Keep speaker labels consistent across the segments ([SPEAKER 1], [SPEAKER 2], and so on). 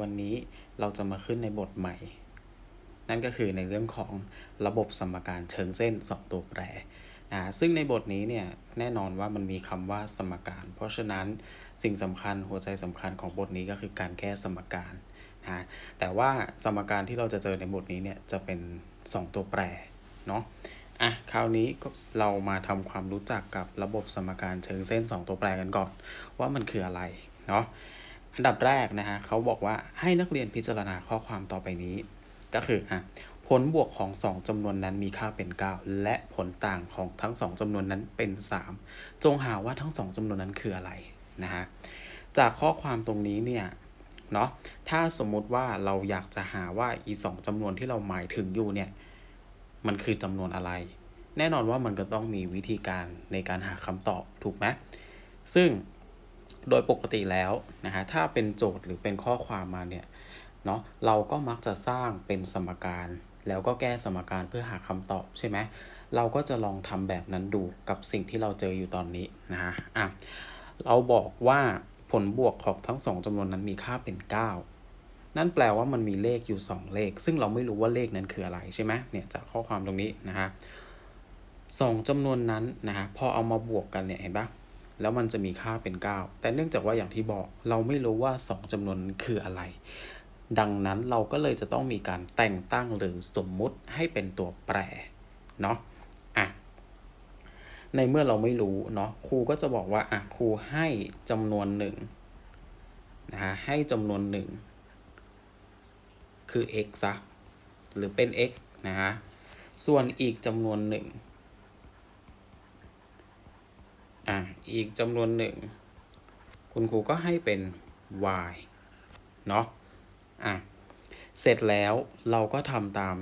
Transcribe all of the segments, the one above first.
[SPEAKER 1] วันนี้เราจะมาขึ้นในบทใหม่ นั่นก็คือในเรื่องของระบบสมการเชิงเส้น 2 ตัวแปรนะซึ่งในบทนี้เนี่ยแน่นอนว่ามันมีคำว่าสมการ เพราะฉะนั้นสิ่งสำคัญหัวใจสำคัญของบทนี้ก็คือการแก้สมการนะแต่ว่าสมการที่เราจะเจอในบทนี้เนี่ยจะเป็น 2 ตัวแปรเนาะอะคราวนี้ก็เรามาทำความรู้จักกับระบบสมการเชิงเส้น 2 ตัวแปรกันก่อน ว่ามันคืออะไรเนาะ อันดับแรกนะฮะเขาบอกว่าให้นักเรียนพิจารณาข้อความต่อไปนี้ ก็คืออะผลบวกของ 2จำนวนนั้นมีค่าเป็น 9 และผลต่างของทั้ง 2จำนวนนั้นเป็น 3 จงหาว่าทั้ง 2จำนวนนั้นคืออะไรนะฮะจากข้อความตรงนี้เนี่ยเนาะถ้าสมมุติว่าเราอยากจะหาว่าอีสองจำนวนที่เราหมายถึงอยู่เนี่ยมันคือจำนวนอะไร แน่นอนว่ามันก็ต้องมีวิธีการในการหาคำตอบถูกไหมซึ่ง โดยปกติแล้วนะฮะถ้าเป็นโจทย์หรือเป็นข้อความมาเนี่ยเนาะเราก็มักจะสร้างเป็นสมการ แล้วก็แก้สมการเพื่อหาคำตอบใช่ไหมเราก็จะลองทำแบบนั้นดูกับสิ่งที่เราเจออยู่ตอนนี้นะฮะอะเราบอกว่าผลบวกของทั้งสองจำนวนนั้นมีค่าเป็น 9 นั่นแปลว่ามันมีเลขอยู่ 2 เลข ซึ่งเราไม่รู้ว่าเลขนั้นคืออะไรใช่ไหมเนี่ยจากข้อความตรงนี้นะฮะสองจำนวนนั้นนะฮะพอเอามาบวกกันเนี่ยเห็นปะ แล้วมันจะมีค่าเป็น 9 แต่เนื่องจากว่าอย่างที่บอกเราไม่รู้ว่า 2จำนวนคืออะไร ดังนั้นเราก็เลยจะต้องมีการแต่งตั้งหรือสมมุติให้เป็นตัวแปรเนาะอะในเมื่อเราไม่รู้เนาะครูก็จะบอกว่าอะครูให้จำนวนหนึ่งนะฮะให้จำนวนหนึ่งคือ x ซะหรือเป็น x นะฮะส่วนอีกจำนวนหนึ่ง อะอีกจำนวนหนึ่ง คุณครูก็ให้เป็น y เนาะอะเสร็จแล้วเราก็ทำตาม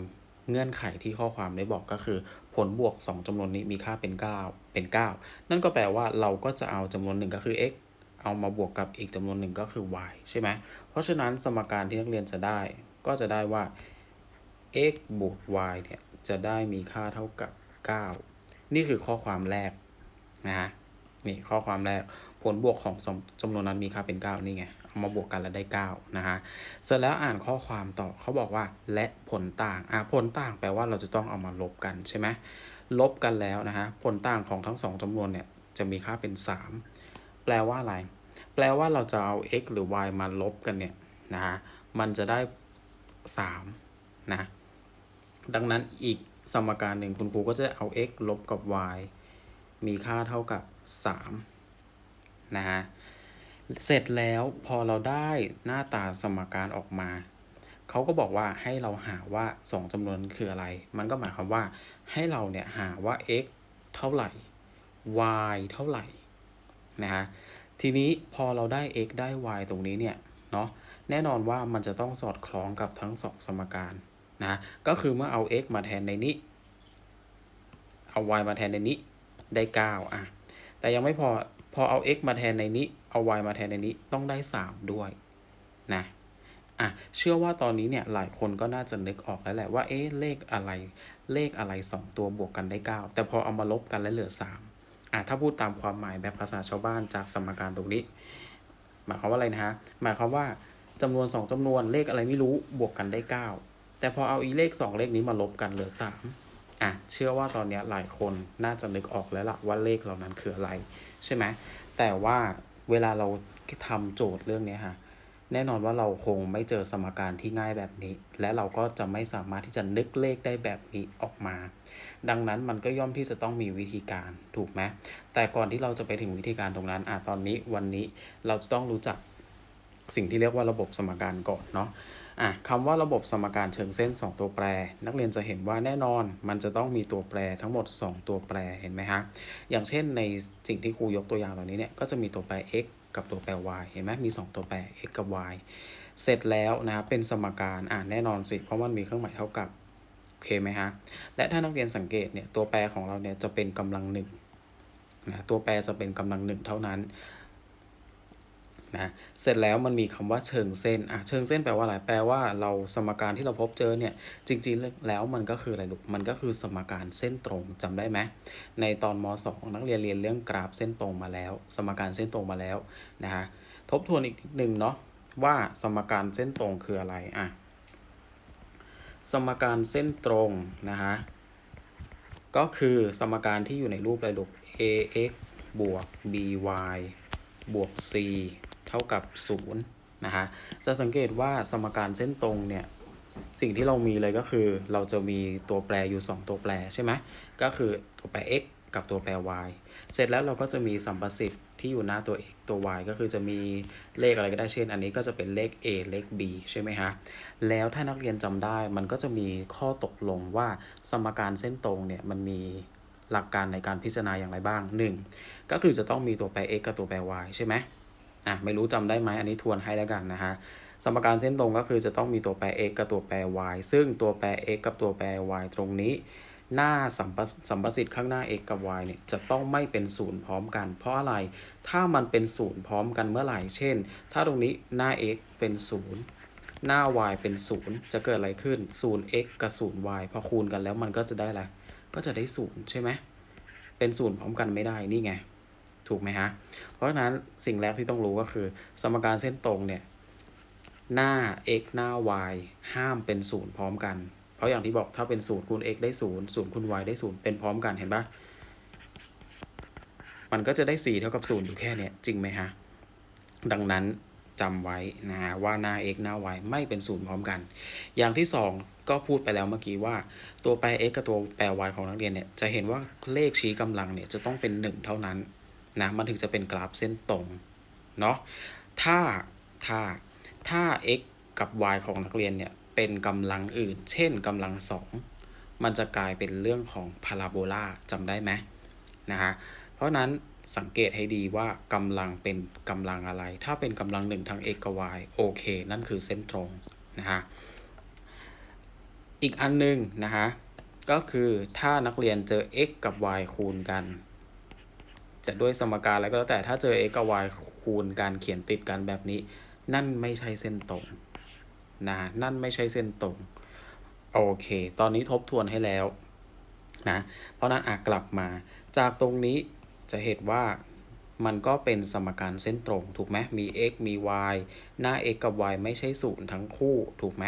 [SPEAKER 1] เงื่อนไขที่ข้อความได้บอกก็คือ ผลบวก 2จำนวนนี้มีค่าเป็น 9 เป็น 9 นั่นก็แปลว่าเราก็จะเอาจำนวนหนึ่งก็คือ x เอามาบวกกับอีกจำนวนหนึ่งก็คือ y ใช่ไหมเพราะฉะนั้นสมการที่นักเรียนจะได้ ก็จะได้ว่า x บวก y เนี่ยจะได้มีค่าเท่ากับ 9 นี่คือข้อความแรกนะฮะ นี่ข้อความแรกผลบวกของสมจำนวนนั้นมีค่าเป็น 9 นี่ไง เอามาบวกกันแล้วได้ 9 นะฮะ เสร็จแล้วอ่านข้อความต่อเขาบอกว่าและผลต่าง อะผลต่างแปลว่าเราจะต้องเอามาลบกันใช่ไหมลบกันแล้วนะฮะ ผลต่างของทั้งสองจำนวนเนี่ยจะมีค่าเป็น 3 แปลว่าอะไร แปลว่าเราจะเอา x หรือ y มาลบกันเนี่ยนะฮะ มันจะได้ 3 นะ ดังนั้นอีกสมการหนึ่งคุณครูก็จะเอา x ลบกับ y มีค่าเท่ากับ3นะฮะ เสร็จแล้วพอเราได้หน้าตาสมการออกมา เขาก็บอกว่าให้เราหาว่า 2จำนวนคืออะไร มันก็หมายความว่าให้เราเนี่ยหาว่า x เท่าไหร่ y เท่าไหร่ นะฮะ ทีนี้พอเราได้ x ได้ y ตรงนี้เนี่ย เนาะแน่นอนว่ามันจะต้องสอดคล้องกับทั้งสองสมการนะ ก็คือเมื่อเอา x มาแทนในนี้ เอา y มาแทนในนี้ ได้ 9 อะ แต่ยังไม่พอ พอเอา x มาแทนในนี้ เอา y มาแทนในนี้ต้องได้ 3 ด้วย นะ อะ เชื่อว่าตอนนี้เนี่ย หลายคนก็น่าจะนึกออกแล้วแหละว่า เอ๊ะ เลขอะไร เลขอะไร 2 ตัวบวกกันได้ 9 แต่พอเอามาลบกันแล้วเหลือ 3 อะ ถ้าพูดตามความหมายแบบภาษาชาวบ้านจากสมการตรงนี้ หมายความว่าอะไรนะฮะ หมายความว่าจำนวน 2จำนวนเลขอะไรไม่รู้บวกกันได้ 9 แต่พอเอาอีเลข 2 เลขนี้มาลบกันเหลือ 3 อะเชื่อว่าตอนนี้หลายคนน่าจะนึกออกแล้วล่ะว่าเลขเหล่านั้นคืออะไร ใช่ไหมแต่ว่าเวลาเราทำโจทย์เรื่องนี้ค่ะแน่นอนว่าเราคงไม่เจอสมการที่ง่ายแบบนี้ และเราก็จะไม่สามารถที่จะนึกเลขได้แบบนี้ออกมา ดังนั้นมันก็ย่อมที่จะต้องมีวิธีการถูกไหมแต่ก่อนที่เราจะไปถึงวิธีการตรงนั้นอะตอนนี้วันนี้เราจะต้องรู้จักสิ่งที่เรียกว่าระบบสมการก่อนเนาะ อะคำว่าระบบสมการเชิงเส้น 2 ตัวแปร นักเรียนจะเห็นว่าแน่นอนมันจะต้องมีตัวแปรทั้งหมด 2 ตัวแปรเห็นไหมฮะอย่างเช่นในสิ่งที่ครูยกตัวอย่างเหล่านี้เนี่ยก็จะมีตัวแปร x กับตัวแปร y เห็นไหมมี 2 ตัวแปร x กับ y เสร็จแล้วนะครับเป็นสมการอ่าแน่นอนสิเพราะมันมีเครื่องหมายเท่ากับโอเคไหมฮะและถ้านักเรียนสังเกตเนี่ยตัวแปรของเราเนี่ยจะเป็นกำลังหนึ่งนะตัวแปรจะเป็นกำลังหนึ่งเท่านั้น นะเสร็จแล้วมันมีคำว่าเชิงเส้นอะเชิงเส้นแปลว่าอะไรแปลว่าเราสมการที่เราพบเจอเนี่ยจริงๆแล้วมันก็คืออะไรลูกมันก็คือสมการเส้นตรงจำได้ไหมในตอนม .2 นักเรียนเรียนเรื่องกราฟเส้นตรงมาแล้ว สมการเส้นตรงมาแล้วนะฮะทบทวนอีกนิดนึงเนาะว่าสมการเส้นตรงคืออะไรอะสมการเส้นตรงนะฮะก็คือสมการที่อยู่ในรูปอะไรลูก ax บวก by บวก c เท่ากับ0นะฮะจะสังเกตว่าสมการเส้นตรงเนี่ยสิ่งที่เรามีเลยก็คือเราจะมีตัวแปรอยู่ 2 ตัวแปรใช่ไหมก็คือตัวแปร x กับตัวแปร y เสร็จแล้วเราก็จะมีสัมประสิทธิ์ที่อยู่หน้าตัว x ตัว y ก็คือจะมีเลขอะไรก็ได้เช่น อันนี้ก็จะเป็นเลข a เลข b ใช่ไหมฮะ แล้วถ้านักเรียนจำได้มันก็จะมีข้อตกลงว่าสมการเส้นตรงเนี่ยมันมีหลักการในการพิจารณาอย่างไรบ้าง 1. ก็คือจะต้องมีตัวแปร x กับตัวแปร y ใช่ไหม อะไม่รู้จำได้ไหมอันนี้ทวนให้แล้วกันนะฮะสมการเส้นตรงก็คือจะต้องมีตัวแปร x กับตัวแปร y ซึ่งตัวแปร x กับตัวแปร y ตรงนี้ หน้าสัมประสัมประสิทธิ์ข้างหน้า x กับ y เนี่ยจะต้องไม่เป็นศูนย์พร้อมกัน เพราะอะไรถ้ามันเป็นศูนย์พร้อมกันเมื่อไหร่ เช่น ถ้าตรงนี้หน้า x เป็นศูนย์หน้า y เป็นศูนย์จะเกิดอะไรขึ้น 0 x กับ 0 y พอคูณกันแล้วมันก็จะได้อะไร ก็จะได้ศูนย์ใช่ไหม เป็นศูนย์พร้อมกันไม่ได้ นี่ไง ถูกไหมฮะ เพราะฉะนั้นสิ่งแรกที่ต้องรู้ก็คือ สมการเส้นตรงเนี่ย หน้า x หน้า y ห้ามเป็นศูนย์พร้อมกัน เพราะอย่างที่บอกถ้าเป็นศูนย์คูณ x ได้ศูนย์ศูนย์คูณ y ได้ศูนย์เป็นพร้อมกันเห็นปะมันก็จะได้ 4 เท่ากับ0อยู่แค่เนี้ยจริงไหมฮะ ดังนั้นจำไว้นะฮะว่าหน้า x หน้า y ไม่เป็นศูนย์พร้อมกัน อย่างที่ 2 ก็พูดไปแล้วเมื่อกี้ว่า ตัวแปร x กับตัวแปร y ของนักเรียนเนี่ยจะเห็นว่าเลขชี้กำลังเนี่ยจะต้องเป็น 1 เท่านั้น นะมันถึงจะเป็นกราฟเส้นตรงเนาะถ้าถ้าถ้า x กับ y ของนักเรียนเนี่ยเป็นกำลังอื่น เช่นกำลังสองมันจะกลายเป็นเรื่องของพาราโบลาจำได้ไหมนะฮะเพราะนั้นสังเกตให้ดีว่ากำลังเป็นกำลังอะไร ถ้าเป็นกำลังหนึ่งทั้ง x กับ y โอเค นั่นคือเส้นตรงนะฮะอีกอันหนึงนะฮะก็คือถ้านักเรียนเจอ x กับ y คูณกัน จะด้วยสมการอะไรก็แล้วแต่ถ้าเจอ x กับ y คูณการเขียนติดกันแบบนี้ นั่นไม่ใช่เส้นตรงนะนั่นไม่ใช่เส้นตรงโอเค ตอนนี้ทบทวนให้แล้วนะเพราะนั้นอะกลับมาจากตรงนี้จะเห็นว่ามันก็เป็นสมการเส้นตรงถูกไหมมี x มี y หน้า x กับ y ไม่ใช่ศูนย์ทั้งคู่ถูกไหม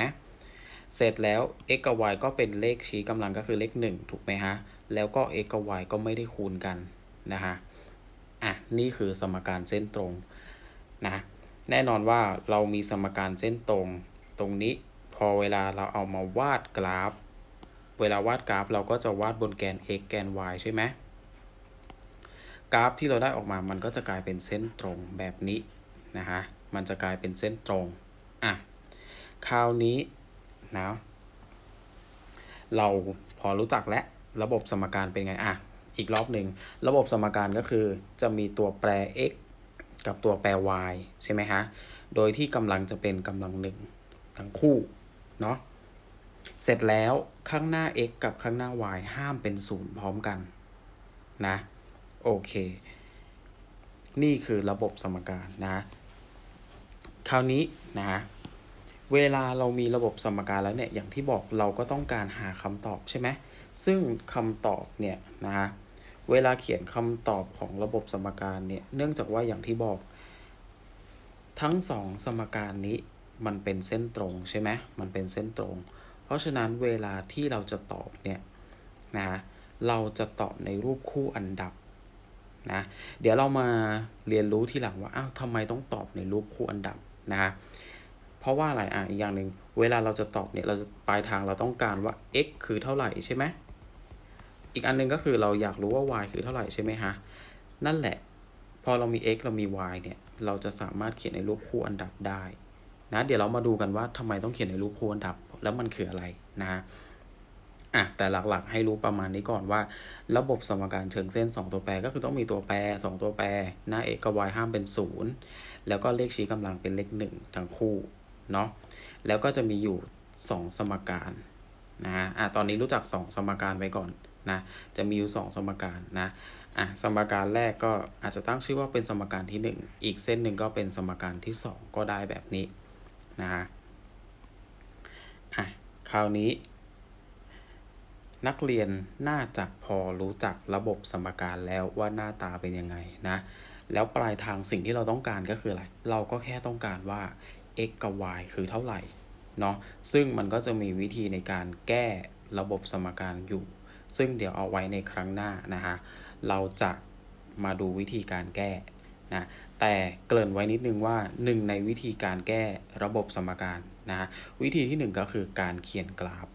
[SPEAKER 1] เสร็จแล้ว x กับ y ก็เป็นเลขชี้กำลังก็คือเลข 1 ถูกไหมฮะ แล้วก็ x กับ y ก็ไม่ได้คูณกันนะฮะ อะนี่คือสมการเส้นตรงนะแน่นอนว่าเรามีสมการเส้นตรง ตรงนี้พอเวลาเราเอามาวาดกราฟ เวลาวาดกราฟเราก็จะวาดบนแกน x แกน y ใช่ไหมกราฟที่เราได้ออกมามันก็จะกลายเป็นเส้นตรงแบบนี้นะฮะมันจะกลายเป็นเส้นตรงอะคราวนี้นะเราพอรู้จักแล้วระบบสมการเป็นไงอะ อีกรอบหนึ่ง ระบบสมการก็คือจะมีตัวแปร x กับตัวแปร y ใช่ไหมฮะ โดยที่กำลังจะเป็นกำลังหนึ่งทั้งคู่เนาะ เสร็จแล้วข้างหน้า x กับข้างหน้า y ห้ามเป็นศูนย์พร้อมกันนะ โอเค นี่คือระบบสมการนะ คราวนี้นะเวลาเรามีระบบสมการแล้วเนี่ย อย่างที่บอกเราก็ต้องการหาคำตอบใช่ไหม ซึ่งคำตอบเนี่ยนะฮะ เวลาเขียนคำตอบของระบบสมการเนี่ย เนื่องจากว่าอย่างที่บอก ทั้งสองสมการนี้มันเป็นเส้นตรงใช่ไหมมันเป็นเส้นตรง เพราะฉะนั้นเวลาที่เราจะตอบเนี่ยนะเราจะตอบในรูปคู่อันดับนะเดี๋ยวเรามาเรียนรู้ทีหลังว่าอ้าวทำไมต้องตอบในรูปคู่อันดับนะฮะเพราะว่าอะไรอะอีกอย่างหนึ่งเวลาเราจะตอบเนี่ยเราจะปลายทางเราต้องการว่า x คือเท่าไหร่ใช่ไหม อีกอันหนึงก็คือเราอยากรู้ว่า y คือเท่าไหร่ใช่ไหมฮะ นั่นแหละ พอเรามี x เรามี y เนี่ย เราจะสามารถเขียนในรูปคู่อันดับได้นะ เดี๋ยวเรามาดูกันว่าทำไมต้องเขียนในรูปคู่อันดับ แล้วมันคืออะไรนะฮะอะแต่หลักๆ ให้รู้ประมาณนี้ก่อนว่า ระบบสมการเชิงเส้น 2 ตัวแปรก็คือต้องมีตัวแปร 2 ตัวแปร หน้า x กับ y ห้ามเป็น 0 แล้วก็เลขชี้กำลังเป็นเลข 1 ทั้งคู่เนาะแล้วก็จะมีอยู่ 2 สมการนะฮะอะตอนนี้รู้จัก 2 สมการไว้ก่อน นะจะมีอยู่ 2 สมการนะอะสมการแรกก็อาจจะตั้งชื่อว่าเป็นสมการที่ 1 อีกเส้นหนึ่งก็เป็นสมการที่ 2 ก็ได้แบบนี้นะฮะอะคราวนี้ นักเรียนน่าจะพอรู้จักระบบสมการแล้วว่าหน้าตาเป็นยังไงนะแล้วปลายทางสิ่งที่เราต้องการก็คืออะไร เราก็แค่ต้องการว่า x กับ y คือเท่าไหร่เนาะซึ่งมันก็จะมีวิธีในการแก้ระบบสมการอยู่ ซึ่งเดี๋ยวเอาไว้ในครั้งหน้านะคะเราจะมาดูวิธีการแก้นะแต่เกริ่นไว้นิดนึงว่าหนึ่งในวิธีการแก้ระบบสมการนะฮะวิธีที่หนึ่งก็คือการเขียนกราฟ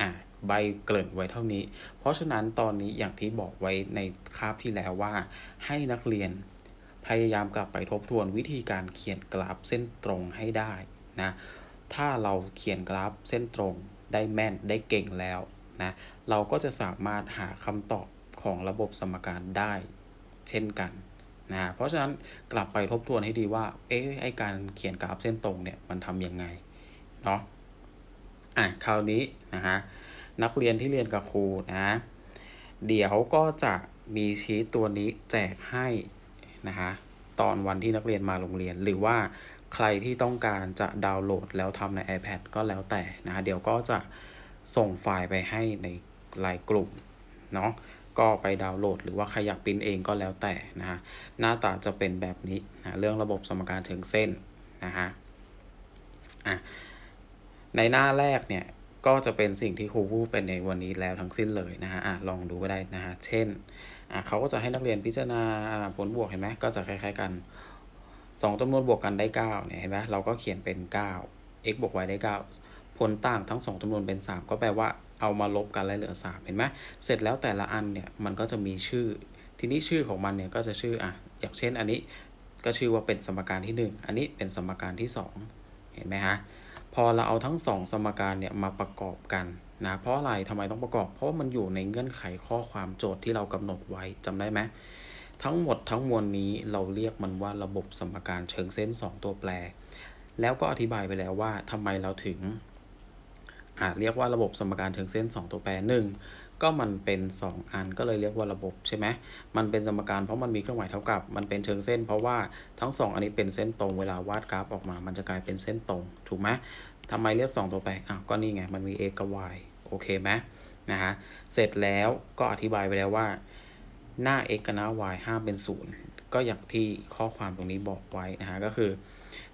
[SPEAKER 1] อะใบเกริ่นไว้เท่านี้ เพราะฉะนั้นตอนนี้อย่างที่บอกไว้ในคาบที่แล้วว่า ให้นักเรียนพยายามกลับไปทบทวนวิธีการเขียนกราฟเส้นตรงให้ได้นะถ้าเราเขียนกราฟเส้นตรงได้แม่นได้เก่งแล้ว นะเราก็จะสามารถหาคำตอบของระบบสมการได้เช่นกันนะเพราะฉะนั้นกลับไปทบทวนให้ดีว่า เอ๊ะไอการเขียนกราฟเส้นตรงเนี่ยมันทำยังไงเนาะอะคราวนี้นะฮะนักเรียนที่เรียนกับครูนะเดี๋ยวก็จะมีชีตตัวนี้แจกให้นะคะตอนวันที่นักเรียนมาโรงเรียน หรือว่าใครที่ต้องการจะดาวน์โหลดแล้วทำใน iPad ก็แล้วแต่นะเดี๋ยวก็จะ ส่งไฟล์ไปให้ในไลน์กลุ่มเนาะก็ไปดาวน์โหลด หรือว่าใครอยากปริ้นเองก็แล้วแต่นะฮะหน้าตาจะเป็นแบบนี้นะเรื่องระบบสมการเชิงเส้นนะฮะอะในหน้าแรกเนี่ยก็จะเป็นสิ่งที่ครูพูดเป็นในวันนี้แล้วทั้งสิ้นเลยนะฮะอะลองดูก็ได้นะฮะเช่นอะเขาก็จะให้นักเรียนพิจารณาผลบวกเห็นไหมก็จะคล้ายๆกันสองจำนวนบวกกันได้9เนี่ยเห็นไหมเราก็เขียนเป็น 9 x บวก y ได้ 9 ผลต่างทั้ง 2จำนวนเป็น 3 ก็แปลว่าเอามาลบกันแล้วเหลือ 3 เห็นไหมเสร็จแล้วแต่ละอันเนี่ยมันก็จะมีชื่อ ทีนี้ชื่อของมันเนี่ยก็จะชื่ออะอย่างเช่นอันนี้ก็ชื่อว่าเป็นสมการที่ 1 อันนี้เป็นสมการที่ 2 เห็นไหมฮะพอเราเอาทั้ง 2 สมการเนี่ยมาประกอบกันนะเพราะอะไรทำไมต้องประกอบ เพราะมันอยู่ในเงื่อนไขข้อความโจทย์ที่เรากำหนดไว้จำได้ไหมทั้งหมดทั้งมวลนี้เราเรียกมันว่าระบบสมการเชิงเส้น 2 ตัวแปร แล้วก็อธิบายไปแล้วว่าทำไมเราถึง อ่าเรียกว่าระบบสมการเชิงเส้น 2 ตัวแปรหนึ่งก็มันเป็น 2 อันก็เลยเรียกว่าระบบใช่ไหมมันเป็นสมการเพราะมันมีเครื่องหมายเท่ากับ มันเป็นเชิงเส้น เพราะว่าทั้ง 2 อันนี้เป็นเส้นตรงเวลาวาดกราฟออกมา มันจะกลายเป็นเส้นตรงถูกไหมทำไมเรียก 2 ตัวแปรอะก็นี่ไงมันมี x กับ y โอเคไหมนะฮะเสร็จแล้วก็อธิบายไปแล้วว่าหน้า x กับหน้า y ห้ามเป็นศูนย์ก็อย่างที่ข้อความตรงนี้บอกไว้นะฮะก็คือ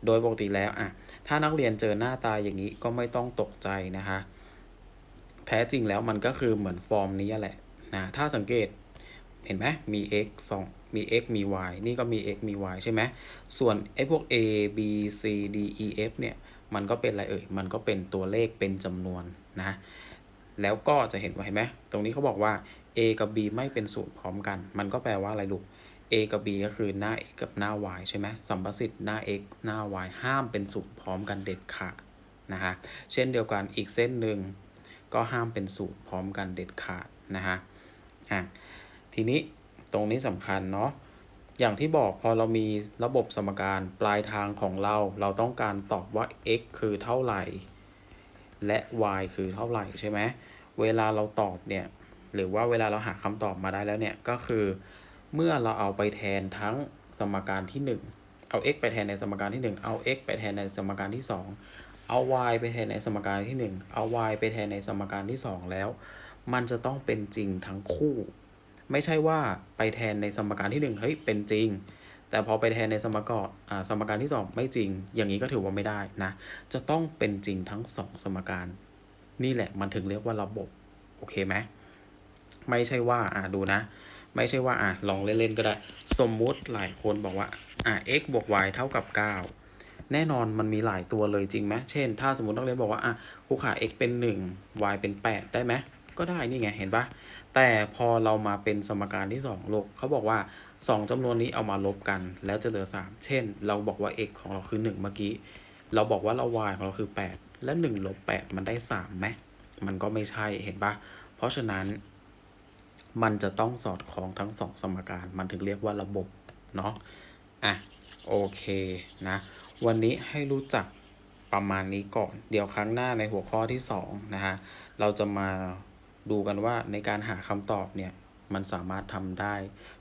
[SPEAKER 1] โดยปกติแล้วอะถ้านักเรียนเจอหน้าตาอย่างนี้ก็ไม่ต้องตกใจนะคะ แท้จริงแล้วมันก็คือเหมือนฟอร์มนี้แหละนะถ้าสังเกตเห็นไหมมี x 2มี x มี y นี่ก็มี x มี y ใช่ไหมส่วนไอ้พวก a b c d e f เนี่ยมันก็เป็นอะไรเอ่ย มันก็เป็นตัวเลขเป็นจำนวนนะ แล้วก็จะเห็นว่าเห็นไหมตรงนี้เขาบอกว่า a กับ b ไม่เป็นศูนย์พร้อมกัน มันก็แปลว่าอะไรลูก a กับ b ก็คือหน้า x กับหน้า y ใช่ไหมสัมประสิทธิ์หน้า x หน้า y ห้ามเป็นศูนย์พร้อมกันเด็ดขาดนะฮะเช่นเดียวกันอีกเส้นหนึ่งก็ห้ามเป็นศูนย์พร้อมกันเด็ดขาดนะฮะอะทีนี้ตรงนี้สำคัญเนาะอย่างที่บอกพอเรามีระบบสมการปลายทางของเรา เราต้องการตอบว่า x คือเท่าไหร่ และ y คือเท่าไหร่ใช่ไหมเวลาเราตอบเนี่ยหรือว่าเวลาเราหาคำตอบมาได้แล้วเนี่ยก็คือ เมื่อเราเอาไปแทนทั้งสมการที่ 1 เอา x ไปแทนในสมการที่ 1 เอา x ไปแทนในสมการที่ 2 เอา y ไปแทนในสมการที่ 1 เอา y ไปแทนในสมการที่ 2 แล้ว มันจะต้องเป็นจริงทั้งคู่ ไม่ใช่ว่าไปแทนในสมการที่ 1 เฮ้ย เป็นจริง แต่พอไปแทนในสมการอ่าสมการที่ 2 ไม่จริง อย่างนี้ก็ถือว่าไม่ได้นะ จะต้องเป็นจริงทั้ง 2 สมการ นี่แหละมันถึงเรียกว่าระบบ โอเคไหม ไม่ใช่ว่า อ่าดูนะ ไม่ใช่ว่าอะลองเล่นๆก็ได้ สมมุติหลายคนบอกว่าอะ x บวก y เท่ากับ 9 แน่นอนมันมีหลายตัวเลยจริงไหมเช่น ถ้าสมมตินักเรียนบอกว่าอะครูขา x เป็น 1 y เป็น 8 ได้ไหมก็ได้นี่ไงเห็นปะแต่พอเรามาเป็นสมการที่2โลกเขาบอกว่า 2จำนวนนี้เอามาลบกัน แล้วจะเหลือ 3 เช่น เราบอกว่า x ของเราคือ 1 เมื่อกี้ เราบอกว่าเรา y ของเราคือ 8 และ1ลบ8มันได้3ไหมมันก็ไม่ใช่เห็นปะเพราะฉะนั้น มันจะต้องสอดคล้องทั้งสองสมการ มันถึงเรียกว่าระบบ เนาะอะ โอเค นะ วันนี้ให้รู้จักประมาณนี้ก่อน เดี๋ยวครั้งหน้าในหัวข้อที่ 2 นะฮะ เราจะมาดูกันว่าในการหาคำตอบเนี่ย มันสามารถทำได้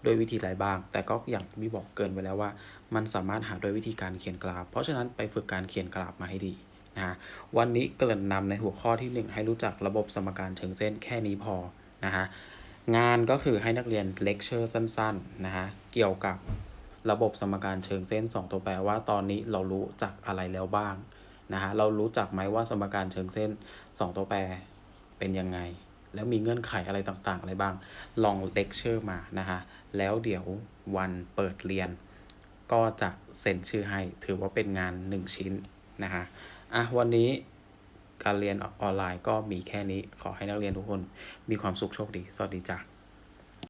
[SPEAKER 1] ด้วยวิธีอะไรบ้าง แต่ก็อย่างที่บอกเกินไปแล้วว่า มันสามารถหาด้วยวิธีการเขียนกราฟ เพราะฉะนั้นไปฝึกการเขียนกราฟมาให้ดีนะฮะวันนี้เกริ่นนำในหัวข้อที่ 1 ให้รู้จักระบบสมการเชิงเส้นแค่นี้พอนะฮะ งานก็คือให้นักเรียนเลคเชอร์สั้นๆนะฮะเกี่ยวกับระบบสมการเชิงเส้น 2 ตัวแปรว่าตอนนี้เรารู้จักอะไรแล้วบ้างนะฮะเรารู้จักไหมว่าสมการเชิงเส้น 2 ตัวแปรเป็นยังไง แล้วมีเงื่อนไขอะไรต่างๆ อะไรบ้าง ลองเลคเชอร์มานะฮะแล้วเดี๋ยววันเปิดเรียน ก็จะเซ็นชื่อให้ถือว่าเป็นงาน 1 ชิ้นนะฮะอะวันนี้ การเรียนออนไลน์ก็มีแค่นี้ ขอให้นักเรียนทุกคนมีความสุขโชคดี สวัสดีจ้ะ